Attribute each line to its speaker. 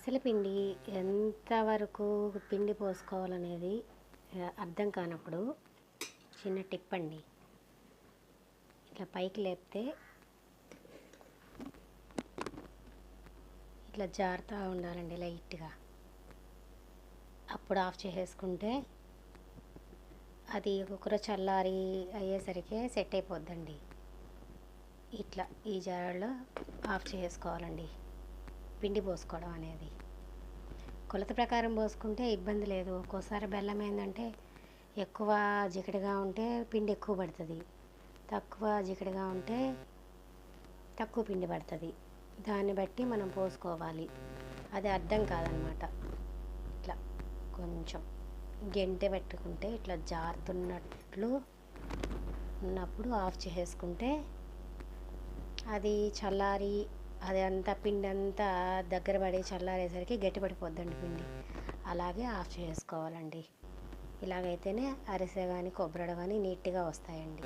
Speaker 1: అరిసెల పిండి ఎంతవరకు పిండి పోసుకోవాలనేది అర్థం కానప్పుడు చిన్న టిప్ అండి. ఇట్లా పైకి లేపితే ఇట్లా జారుతూ ఉండాలండి లైట్గా. అప్పుడు ఆఫ్ చేసేసుకుంటే అది కుక్కర చల్లారి అయ్యేసరికి సెట్ అయిపోద్దండి. ఇట్లా ఈ జాడలో ఆఫ్ చేసుకోవాలండి పిండి పోసుకోవడం అనేది. కొలత ప్రకారం పోసుకుంటే ఇబ్బంది లేదు. ఒక్కోసారి బెల్లం ఏంటంటే ఎక్కువ జిగటగా ఉంటే పిండి ఎక్కువ పడుతుంది. తక్కువ జిగటగా ఉంటే తక్కువ పిండి పడుతుంది. దాన్ని బట్టి మనం పోసుకోవాలి. అది అర్థం కాదనమాట. ఇట్లా కొంచెం గెంటె పెట్టుకుంటే ఇట్లా జారుతున్నట్లు ఉన్నప్పుడు ఆఫ్ చేసుకుంటే అది చల్లారి అది అంతా పిండి అంతా దగ్గర పడి చల్లారేసరికి గట్టిపడిపోద్దండి పిండి. అలాగే ఆఫ్ చేసుకోవాలండి. ఇలాగైతేనే అరిసె కానీ కొబ్బరి కానీ నీట్గా వస్తాయండి.